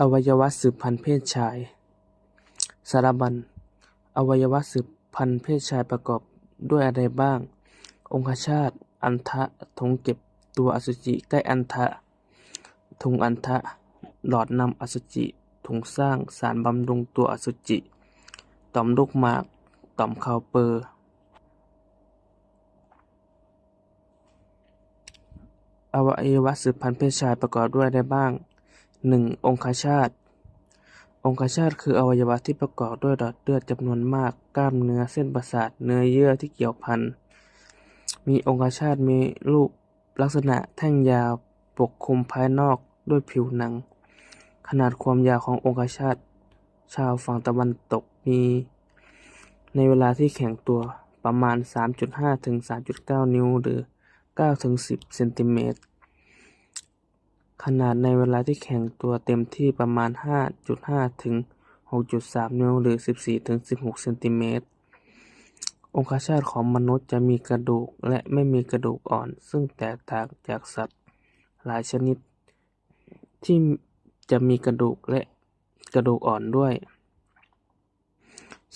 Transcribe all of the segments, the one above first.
อวัยวะสืบพันธุ์เพศชาย สารบัญ อวัยวะสืบพันธุ์เพศชายประกอบด้วยอะไรบ้าง องคชาต อันทะถุงเก็บตัวอสุจิใกล้อันทะถุงอันทะ หลอดนำอสุจิถุงสร้างสารบำรุงตัวอสุจิ ต่อมลูกหมาก ต่อมคาวเปอร์อวัยวะสืบพันธุ์เพศชายประกอบด้วยอะไรบ้าง หนึ่งองคชาต องคชาตคืออวัยวะที่ประกอบด้วยหลอดเลือดจำนวนมาก กล้ามเนื้อเส้นประสาท เนื้อเยื่อที่เกี่ยวพัน มีองคชาตมีรูปลักษณะแท่งยาวปกคลุมภายนอกด้วยผิวหนัง ขนาดความยาวขององคชาต ชาวฝั่งตะวันตกมี ในเวลาที่แข็งตัวประมาณ 3.5 ถึง 3.9 นิ้วหรือ9ถึง10เซนติเมตร ขนาดในเวลาที่แข็งตัวเต็มที่ประมาณ 5.5 ถึง 6.3 นิ้ว หรือ 14 ถึง 16 เซนติเมตร องคชาตของมนุษย์จะมีกระดูกและไม่มีกระดูกอ่อน ซึ่งแตกต่างจากสัตว์หลายชนิด ที่จะมีกระดูกและกระดูกอ่อนด้วย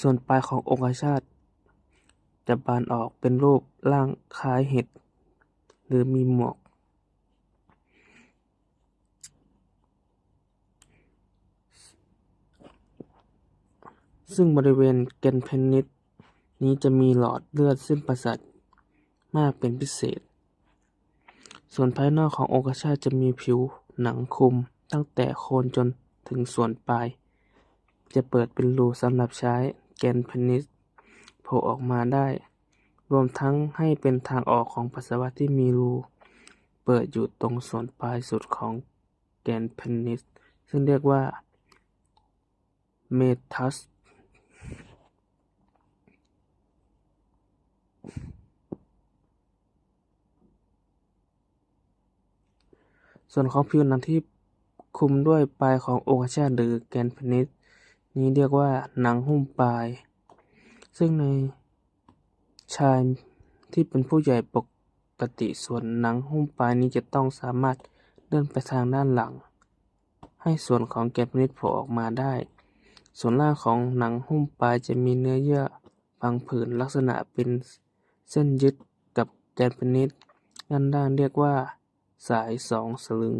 ส่วนปลายขององคชาตจะบานออกเป็นรูปร่างคล้ายเห็ด หรือมีหมวก ซึ่งบริเวณแกนเพนิสนี้จะมีหลอดเลือดเส้นประสาทมากเป็นพิเศษ ส่วนภายนอกขององคชาจะมีผิวหนังคลุมตั้งแต่โคนจนถึงส่วนปลาย จะเปิดเป็นรูสำหรับใช้แกนเพนิสโผล่ออกมาได้ รวมทั้งให้เป็นทางออกของปัสสาวะที่มีรู เปิดอยู่ตรงส่วนปลายสุดของแกนเพนิสซึ่งเรียกว่าเมทัส ส่วนของผิวหนังที่คลุมด้วยปลายขององคชาตหรือแกนเพนิสนี้เรียกว่าหนังหุ้มปลาย ซึ่งในชายที่เป็นผู้ใหญ่ปกติส่วนหนังหุ้มปลายนี้จะต้องสามารถเลื่อนไปทางด้านหลัง ให้ส่วนของแกนเพนิสโผล่ออกมาได้ ส่วนล่างของหนังหุ้มปลายจะมีเนื้อเยื่อพังผืดลักษณะเป็นเส้นยึดกับแกนเพนิสด้านล่างเรียกว่า สายสองสลึง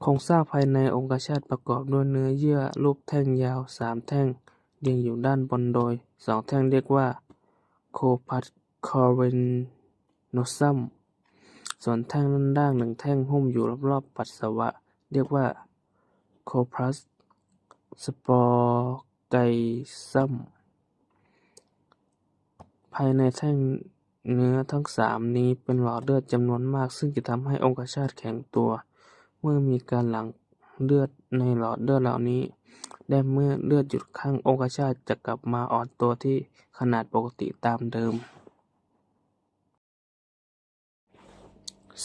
โครงสร้างภายในองคชาตประกอบด้วยเนื้อเยื่อรูปแท่งยาวสามแท่งเรียงอยู่ด้านบนโดยสองแท่งเรียกว่าโคพัสคอเวนโนซัม ส่วนแท่งด้านล่างหนึ่งแท่งหุ้มอยู่รอบๆปัสสาวะ เรียกว่าโคพลัสสปอร์ไกซัม ภายในแท่ง เนื้อทั้งสามนี้เป็นหลอดเลือดจำนวนมาก ซึ่งจะทำให้องคชาตแข็งตัว เมื่อมีการหลั่งเลือดในหลอดเลือดเหล่านี้และเมื่อเลือดหยุดข้างองคชาตจะกลับมาอ่อนตัวที่ขนาดปกติตามเดิม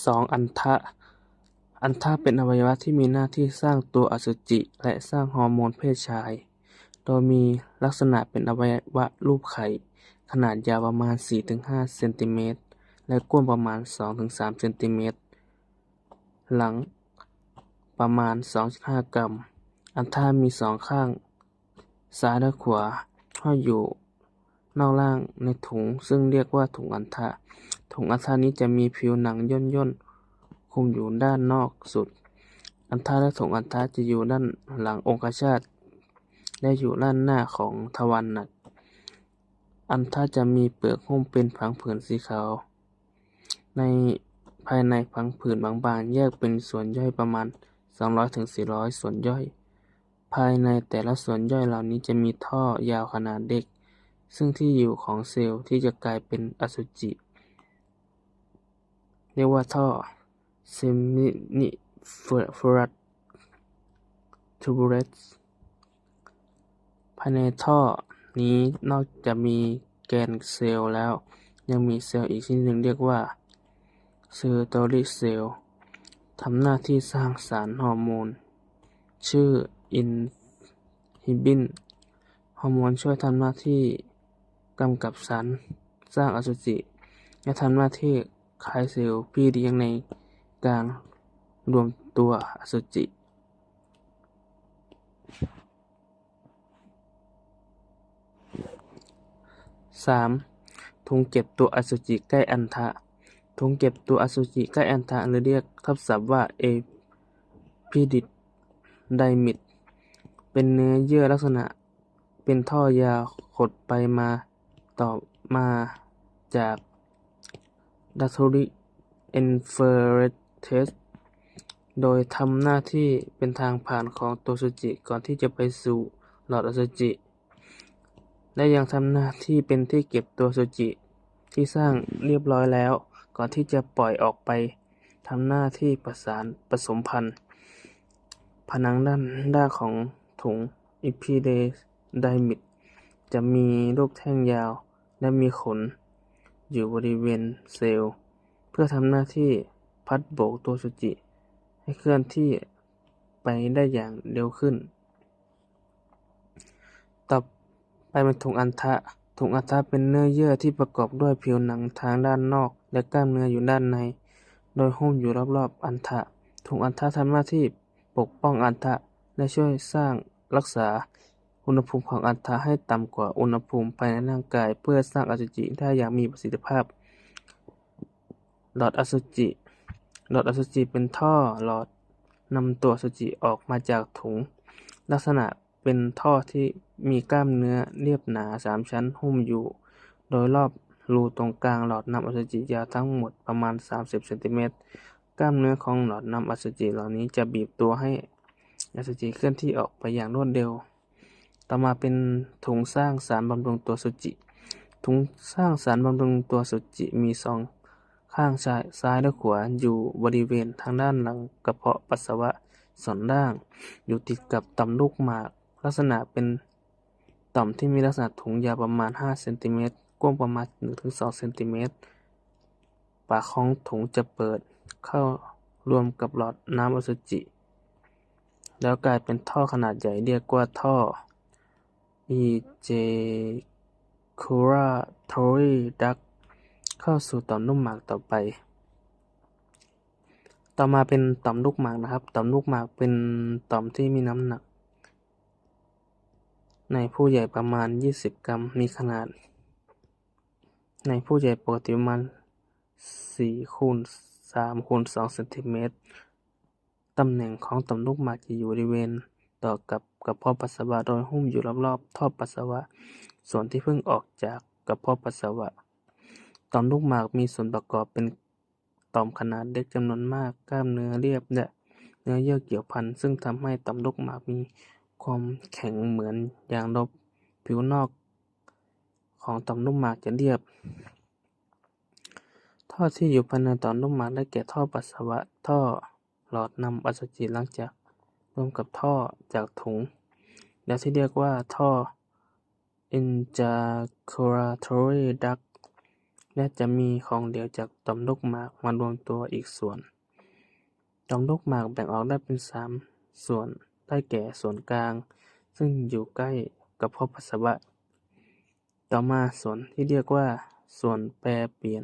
สองอันทะอันทะเป็นอวัยวะที่มีหน้าที่สร้างตัวอสุจิ และสร้างฮอร์โมนเพศชาย โดยมีลักษณะเป็นอวัยวะรูปไข่ ขนาดยาวประมาณ 4-5 เซนติเมตร และกว้างประมาณ 2-3 เซนติเมตร หลังประมาณ 2.5 กรัม อันทะมีสองข้าง ซ้ายและขวาห้อยอยู่นอกล่างในถุง ซึ่งเรียกว่าถุงอันทะถุงอันทะนี้จะมีผิวหนังย่นๆคลุมอยู่ด้านนอกสุด อันทะและถุงอันทะจะอยู่ด้านหลังองคชาตและอยู่ด้านหน้าของทวารหนัก อันทะจะมีเปลือกหุ้มเป็นผังผืดสีขาว ในภายในผังผืดบางๆแยกเป็นส่วนย่อยประมาณ 200-400 ส่วนย่อย ภายในแต่ละส่วนย่อยเหล่านี้จะมีท่อยาวขนาดเล็ก ซึ่งที่อยู่ของเซลล์ที่จะกลายเป็นอสุจิ เรียกว่าท่อ Seminiferous Tubules ภายในท่อ นี้นอกจากมีแกนเซลล์แล้ว ยังมีเซลล์อีกชนิดหนึ่งเรียกว่าเซอร์โตลิเซลล์ทำหน้าที่สร้างสารฮอร์โมน ชื่ออินฮิบินฮอร์โมนช่วยทำหน้าที่กำกับสารสร้างอสุจิและทำหน้าที่คลายเซลล์พี่เลี้ยงในการรวมตัวอสุจิ สามถุงเก็บตัวอสุจิใกล้อัณฑะถุงเก็บตัวอสุจิใกล้อัณฑะหรือเรียกทับศัพท์ว่าเอพิดิดไดมิดเป็นเนื้อเยื่อลักษณะ เป็นท่อยาขดไปมาต่อมาจากดักทูริเอนเฟอเรเทสโดยทำหน้าที่เป็นทางผ่านของตัวอสุจิก่อนที่จะไปสู่หลอดอสุจิ และยังทำหน้าที่เป็นที่เก็บตัวสุจิ ที่สร้างเรียบร้อยแล้ว ก่อนที่จะปล่อยออกไปทำหน้าที่ประสานผสมพันธุ์ ผนังด้านด้านของถุงอิพิเดไดมิดจะมีลูกแท่งยาว และมีขน อยู่บริเวณเซลล์ เพื่อทำหน้าที่พัดโบกตัวสุจิ ให้เคลื่อนที่ไปได้อย่างเร็วขึ้น ต่อ ไปเป็นถุงอัณฑะ ถุงอัณฑะเป็นเนื้อเยื่อที่ประกอบด้วยผิวหนังทางด้านนอก และกล้ามเนื้ออยู่ด้านใน โดยหุ้มอยู่รอบๆอัณฑะ ถุงอัณฑะทำหน้าที่ปกป้องอัณฑะและช่วยสร้างรักษาอุณหภูมิของอัณฑะให้ต่ำกว่าอุณหภูมิภายในร่างกาย เพื่อสร้างอสุจิได้อย่างมีประสิทธิภาพ หลอดอสุจิ หลอดอสุจิเป็นท่อหลอดนำตัวอสุจิออกมาจากถุง ลักษณะเป็นท่อที่ มีกล้ามเนื้อเรียบหนาสามชั้นหุ้มอยู่ โดยรอบรูตรงกลางหลอดนำอสุจิยาวทั้งหมดประมาณ 30เซนติเมตรกล้ามเนื้อของหลอดนำอสุจิเหล่านี้จะบีบตัวให้อสุจิเคลื่อนที่ออกไปอย่างรวดเร็ว ต่อมาเป็นถุงสร้างสารบำรุงตัวสุจิ ถุงสร้างสารบำรุงตัวสุจิมีสองข้างซ้ายซ้ายและขวาอยู่บริเวณทางด้านหลังกระเพาะปัสสาวะส่วนล่าง อยู่ติดกับต่อมลูกหมาก ลักษณะเป็น ต่อมที่มีลักษณะถุงยาวประมาณ 5 เซนติเมตร กว้างประมาณ 1-2 เซนติเมตร ปากของถุงจะเปิด เข้ารวมกับหลอดน้ำอสุจิ แล้วกลายเป็นท่อขนาดใหญ่เรียกว่าท่อ ejaculatory duct เข้าสู่ต่อมลูกหมากต่อไป ต่อมาเป็นต่อมลูกหมากนะครับ ต่อมลูกหมากเป็นต่อมที่มีน้ำหนัก ในผู้ใหญ่ประมาณ 20 กรัม มีขนาด ในผู้ใหญ่ปกติประมาณ4คูณ3คูณ2เซนติเมตร ตำแหน่งของต่อมลูกหมากจะอยู่บริเวณต่อกับกระเพาะปัสสาวะโดยหุ้มอยู่รอบๆท่อปัสสาวะ ส่วนที่เพิ่งออกจากกระเพาะปัสสาวะ ต่อมลูกหมากมีส่วนประกอบเป็นต่อมขนาดเล็กจำนวนมาก กล้ามเนื้อเรียบและเนื้อเยื่อเกี่ยวพันซึ่งทำให้ต่อมลูกหมากมี ความแข็งเหมือนยางลบ ผิวนอกของต่อมลูกหมากจะเรียบ ท่อที่อยู่ภายในต่อมลูกหมากได้แก่ท่อปัสสาวะ ท่อหลอดนำอสุจิหลังจากรวมกับท่อจากถุง และที่เรียกว่าท่อ ejaculatory duct และจะมีของเหลวจากต่อมลูกหมากมารวมตัวอีกส่วน ต่อมลูกหมากแบ่งออกได้เป็นสามส่วน ได้แก่ส่วนกลาง ซึ่งอยู่ใกล้กระเพาะปัสสาวะ ต่อมาส่วนที่เรียกว่า ส่วนแปรเปลี่ยน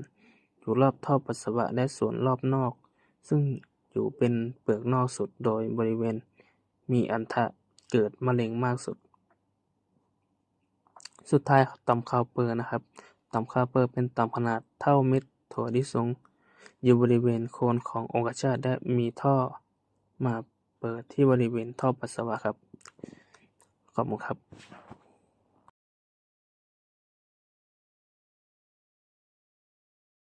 อยู่รอบท่อปัสสาวะและส่วนรอบนอก ซึ่งอยู่เป็นเปลือกนอกสุดโดยบริเวณ มีอัณฑะเกิดมะเร็งมากสุด สุดท้ายต่อมคาวเปอร์นะครับ ต่อมคาวเปอร์เป็นต่อมขนาดเท่าเม็ดถั่วลิสงอยู่บริเวณโคนขององคชาตและมีท่อมา เปิดที่บริเวณท่อปัสสาวะครับ ขอบคุณครับ